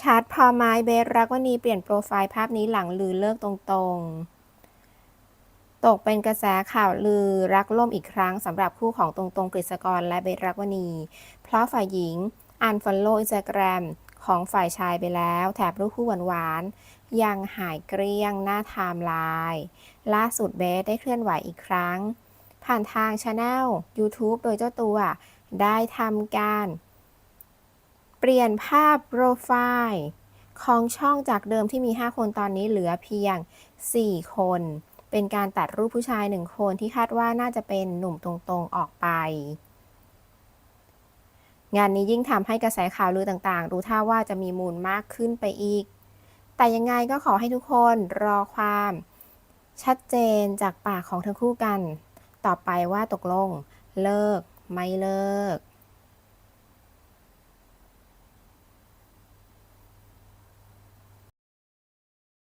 ชัดพอไม้เบสรักวณีเปลี่ยนโปรไฟล์ภาพนี้หลังลือเลิกตรงๆ ตกเป็นกระแสข่าวลือรักล่มอีกครั้งสำหรับคู่ของตรงๆกฤษกรและเบสรักวณีเพราะฝ่ายหญิงอันฟอลโล่อินสตาแกรมของฝ่ายชายไปแล้ว แถบรูปคู่หวานๆ ยังหายเกลี้ยงหน้าไทม์ไลน์ล่าสุดเบสได้เคลื่อนไหวอีกครั้ง ผ่านทางช anel YouTube โดยเจ้าตัวได้ทำการ เปลี่ยนภาพโปรไฟล์ของช่องจากเดิมที่มี 5 คนตอนนี้เหลือเพียง 4 คน เป็นการตัดรูปผู้ชาย 1 คนที่คาดว่าน่าจะเป็นหนุ่มตรงๆออกไป งานนี้ยิ่งทำให้กระแสข่าวลือต่างๆ ดูท่าว่าจะมีมูลมากขึ้นไปอีก แต่ยังไงก็ขอให้ทุกคนรอความ ชัดเจนจากปากของทั้งคู่กัน ต่อไปว่าตกลง เลิก ไม่เลิก